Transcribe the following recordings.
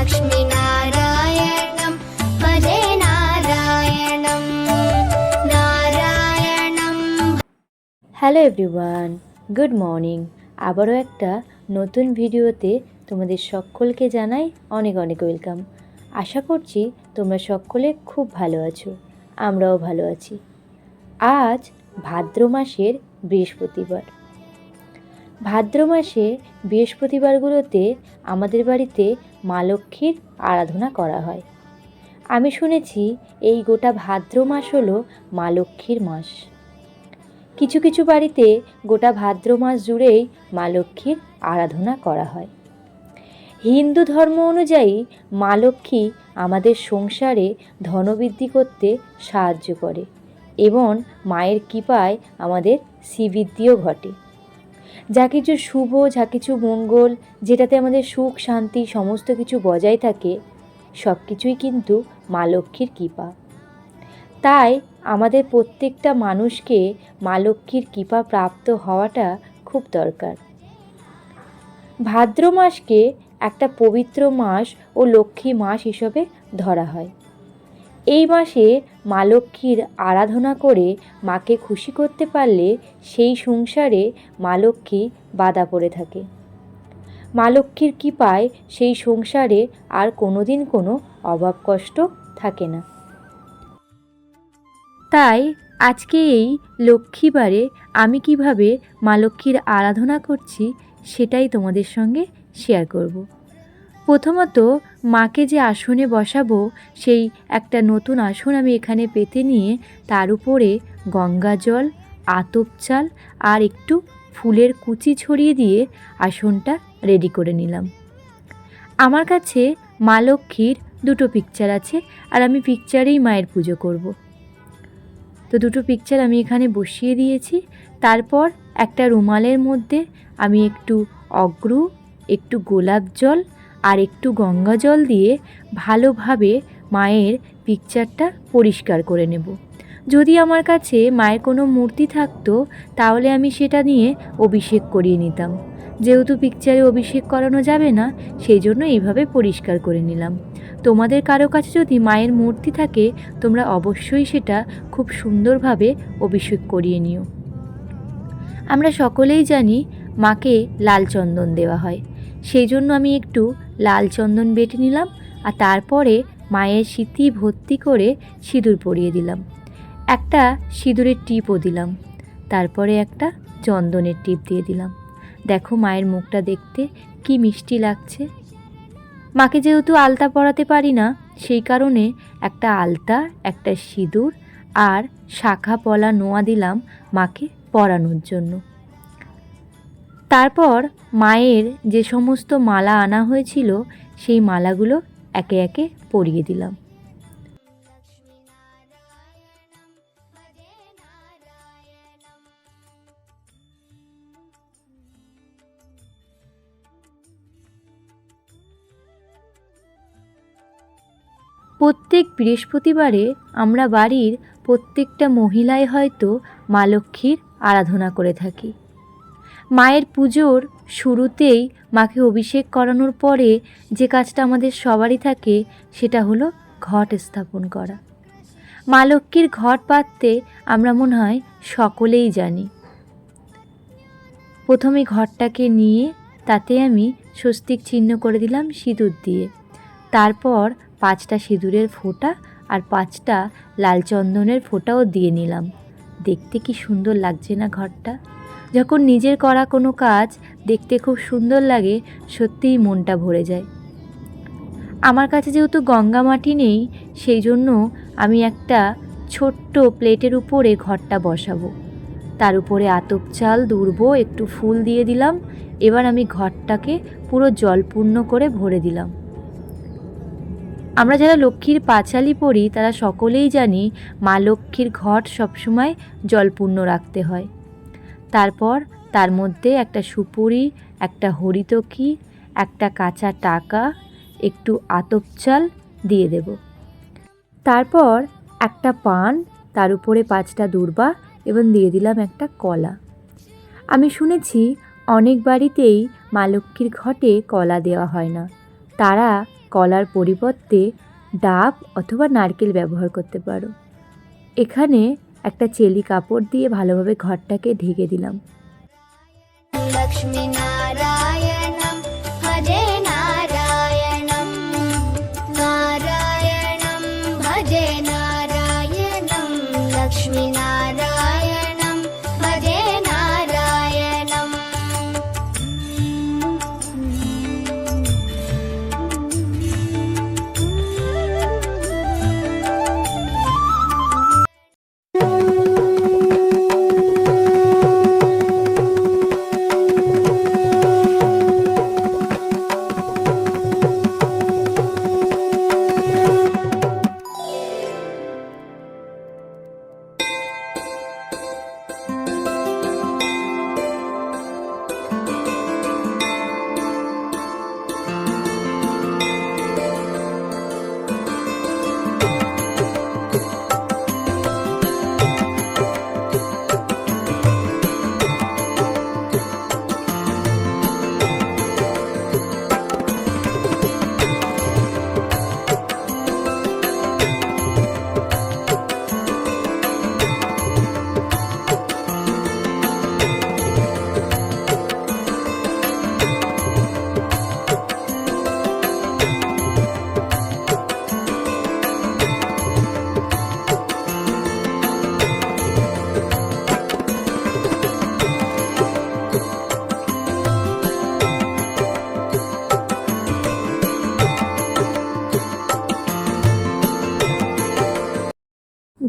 लक्ष्मीनारायणं भजे नारायणं नारायणं হ্যালো এভরিওয়ান গুড মর্নিং আবারও একটা নতুন ভিডিওতে তোমাদের সকলকে জানাই অনেক অনেক ওয়েলকাম আশা করছি তোমরা সকলে খুব ভালো আছো আমরাও ভালো আছি আজ ভাদ্র মাসের বৃহস্পতিবার ভাদ্র মাসে বৃহস্পতিবারগুলোতে আমাদের বাড়িতে মা লক্ষ্মীর আরাধনা করা হয়। আমি শুনেছি এই গোটা ভাদ্র মাস হলো মা লক্ষ্মীর মাস। কিছু কিছু বাড়িতে গোটা ভাদ্র মাস জুড়েই মা লক্ষ্মীর আরাধনা করা হয়। হিন্দু ধর্ম অনুযায়ী মা লক্ষ্মী আমাদের সংসারে ধনবৃদ্ধি করতে সাহায্য করে এবং মায়ের কৃপায় আমাদের শ্রীবৃদ্ধিও ঘটে। যা কিছু শুভ, যা কিছু মঙ্গল, যেটাতে আমাদের সুখ, শান্তি সমস্ত কিছু বজায় থাকে সব কিছুই কিন্তু মা লক্ষ্মীর কৃপা। তাই আমাদের প্রত্যেকটা মানুষকে মা লক্ষ্মীর কৃপা প্রাপ্ত হওয়াটা খুব দরকার। ভাদ্র মাসকে একটা পবিত্র মাস ও লক্ষ্মী মাস হিসেবে ধরা হয়। এই মাসে মা লক্ষ্মীর আরাধনা করে মাকে খুশি করতে পারলে সেই সংসারে মা লক্ষ্মী বাধা পড়ে থাকে মা লক্ষ্মীর কৃপায় সেই সংসারে আর কোনোদিন কোনো অভাব কষ্ট থাকে না তাই আজকে এই লক্ষ্মীবারে আমি কীভাবে মা লক্ষ্মীর আরাধনা করছি সেটাই তোমাদের সঙ্গে শেয়ার করব। প্রথমত মাকে যে আসনে বসাবো, সেই একটা নতুন আসন আমি এখানে পেতে নিয়ে তার উপরে গঙ্গা জল, আতপ চাল আর একটু ফুলের কুচি ছড়িয়ে দিয়ে আসনটা রেডি করে নিলাম আমার কাছে মা লক্ষ্মীর দুটো পিকচার আছে আর আমি পিকচারেই মায়ের পুজো করব। তো দুটো পিকচার আমি এখানে বসিয়ে দিয়েছি তারপর একটা রুমালের মধ্যে আমি একটু অগ্রু, একটু গোলাপ জল আর একটু গঙ্গা জল দিয়ে ভালোভাবে মায়ের পিকচারটা পরিষ্কার করে নেব। যদি আমার কাছে মায়ের কোনো মূর্তি থাকতো, তাহলে আমি সেটা নিয়ে অভিষেক করিয়ে নিতাম। যেহেতু পিকচারে অভিষেক করানো যাবে না, সেই জন্য এইভাবে পরিষ্কার করে নিলাম। তোমাদের কারও কাছে যদি মায়ের মূর্তি থাকে, তোমরা অবশ্যই সেটা খুব সুন্দরভাবে অভিষেক করিয়ে নিও। আমরা সকলেই জানি মাকে লাল চন্দন দেওয়া হয়। সেই জন্য আমি একটু লাল চন্দন বেটে নিলাম আর তারপরে মায়ের স্মৃতি ভর্তি করে সিঁদুর পরিয়ে দিলাম। একটা সিঁদুরের টিপও দিলাম। তারপরে একটা চন্দনের টিপ দিয়ে দিলাম। দেখো মায়ের মুখটা দেখতে কি মিষ্টি লাগছে। মাকে যেহেতু আলতা পরাতে পারি না, সেই কারণে একটা আলতা, একটা সিঁদুর আর শাখা পলা নোয়া দিলাম মাকে পরানোর জন্য। তারপর মায়ের যে সমস্ত মালা আনা হয়েছিল, সেই মালাগুলো একে একে পরিয়ে দিলাম। প্রত্যেক বৃহস্পতিবারে আমরা বাড়ির প্রত্যেকটা মহিলাই হয়তো মা লক্ষ্মীর আরাধনা করে থাকি। মায়ের পুজোর শুরুতেই মাকে অভিষেক করানোর পরে যে কাজটা আমাদের সবারই থাকে, সেটা হলো ঘট স্থাপন করা। মা লক্ষ্মীর ঘট পাততে আমরা মনে হয় সকলেই জানি। প্রথমে ঘরটাকে নিয়ে তাতে আমি স্বস্তিক চিহ্ন করে দিলাম সিঁদুর দিয়ে। তারপর পাঁচটা সিঁদুরের ফোঁটা আর পাঁচটা লাল চন্দনের ফোঁটাও দিয়ে নিলাম। দেখতে কি সুন্দর লাগছে না ঘরটা যখন নিজের করা কোনো কাজ দেখতে খুব সুন্দর লাগে, সত্যিই মনটা ভরে যায়। আমার কাছে যেহেতু গঙ্গা মাটি নেই, সেই জন্য আমি একটা ছোট্ট প্লেটের উপরে ঘরটা বসাবো। তার উপরে আতপ চাল, দুর্ব, একটু ফুল দিয়ে দিলাম। এবার আমি ঘরটাকে পুরো জলপূর্ণ করে ভরে দিলাম। আমরা যারা লক্ষ্মীর পাঁচালি পড়ি, তারা সকলেই জানি মা লক্ষ্মীর ঘট সবসময় জলপূর্ণ রাখতে হয়। তারপর তার মধ্যে একটা সুপুরি, একটা হরিতকি, একটা কাঁচা টাকা, একটু আতপ চাল দিয়ে দেব। তারপর একটা পান, তার উপরে পাঁচটা দূর্বা এবং দিয়ে দিলাম একটা কলা। আমি শুনেছি অনেক বাড়িতেই মা লক্ষ্মীর ঘটে কলা দেওয়া হয় না। তারা কলার পরিবর্তে ডাব অথবা নারকেল ব্যবহার করতে পারো। এখানে একটা চেলি কাপড় দিয়ে ভালোভাবে ঘরটাকে ঢেকে দিলাম।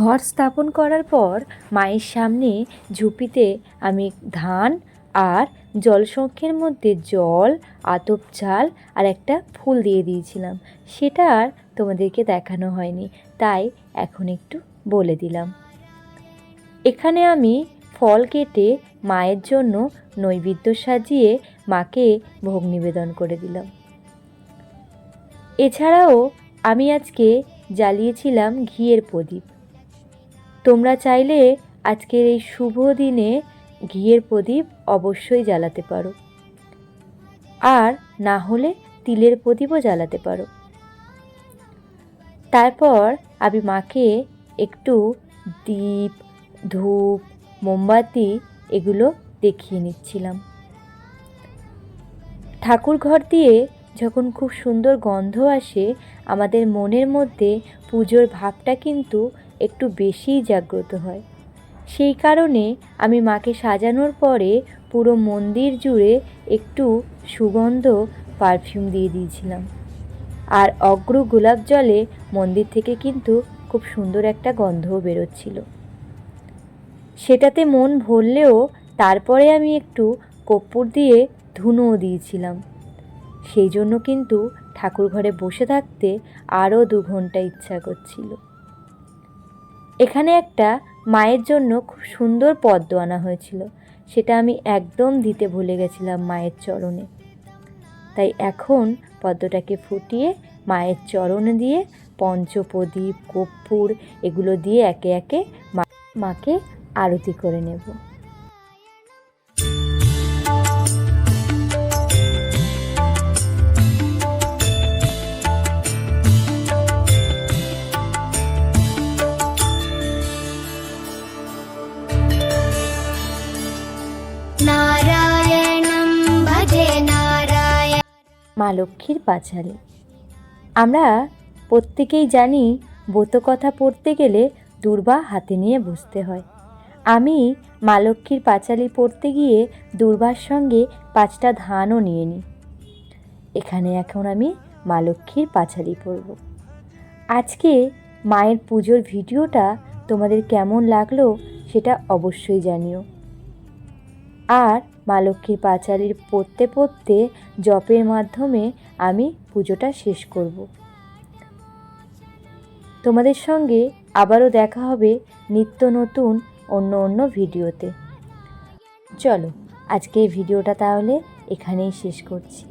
ঘর স্থাপন করার পর মায়ের সামনে ঝুপিতে আমি ধান আর জলসংখ্যের মধ্যে জল, আতপ চাল আর একটা ফুল দিয়ে দিয়েছিলাম। সেটা আর তোমাদেরকে দেখানো হয়নি, তাই এখন একটু বলে দিলাম। এখানে আমি ফল কেটে মায়ের জন্য নৈবেদ্য সাজিয়ে মাকে ভোগ নিবেদন করে দিলাম। এছাড়াও আমি আজকে জ্বালিয়েছিলাম ঘিয়ের প্রদীপ। তোমরা চাইলে আজকের এই শুভ দিনে ঘিয়ের প্রদীপ অবশ্যই জ্বালাতে পারো। আর না হলে তিলের প্রদীপও জ্বালাতে পারো। তারপর আমি মাকে একটু দীপ, ধূপ, মোমবাতি এগুলো দেখিয়ে নিচ্ছিলাম। ঠাকুর ঘর দিয়ে যখন খুব সুন্দর গন্ধ আসে, আমাদের মনের মধ্যে পুজোর ভাবটা কিন্তু একটু বেশিই জাগ্রত হয়। সেই কারণে আমি মাকে সাজানোর পরে পুরো মন্দির জুড়ে একটু সুগন্ধ পারফিউম দিয়ে দিয়েছিলাম। আর অগ্র গোলাপ জলে মন্দির থেকে কিন্তু খুব সুন্দর একটা গন্ধও বেরোচ্ছিল। সেটাতে মন ভরলেও তারপরে আমি একটু কর্পূর দিয়ে ধুনোও দিয়েছিলাম। সেই জন্য কিন্তু ঠাকুর ঘরে বসে থাকতে আরও দু ঘণ্টা ইচ্ছা করছিল। এখানে একটা মায়ের জন্য খুব সুন্দর পদ্ম আনা হয়েছিল। সেটা আমি একদম দিতে ভুলে গেছিলাম মায়ের চরণে। তাই এখন পদ্মটাকে ফুটিয়ে মায়ের চরণ দিয়ে পঞ্চপ্রদীপ, কর্পূর এগুলো দিয়ে একে একে মাকে আরতি করে নেব। মা লক্ষ্মীর পাঁচালী। আমরা প্রত্যেকেই জানি কথা পড়তে গেলে দুর্বা হাতে নিয়ে বসতে হয়। আমি মা লক্ষ্মীর পাঁচালি পড়তে গিয়ে দুর্বার সঙ্গে পাঁচটা ধানও নিয়ে নিই। এখানে এখন আমি মা লক্ষ্মীর পাঁচালি পড়ব। আজকে মায়ের পুজোর ভিডিওটা তোমাদের কেমন লাগল সেটা অবশ্যই জানিও। আর মা লক্ষ্মীর পাঁচালির পড়তে পড়তে জপের মাধ্যমে আমি পুজোটা শেষ করব। তোমাদের সঙ্গে আবারও দেখা হবে নিত্য নতুন অন্য অন্য ভিডিওতে। চলো আজকে এই ভিডিওটা তাহলে এখানেই শেষ করছি।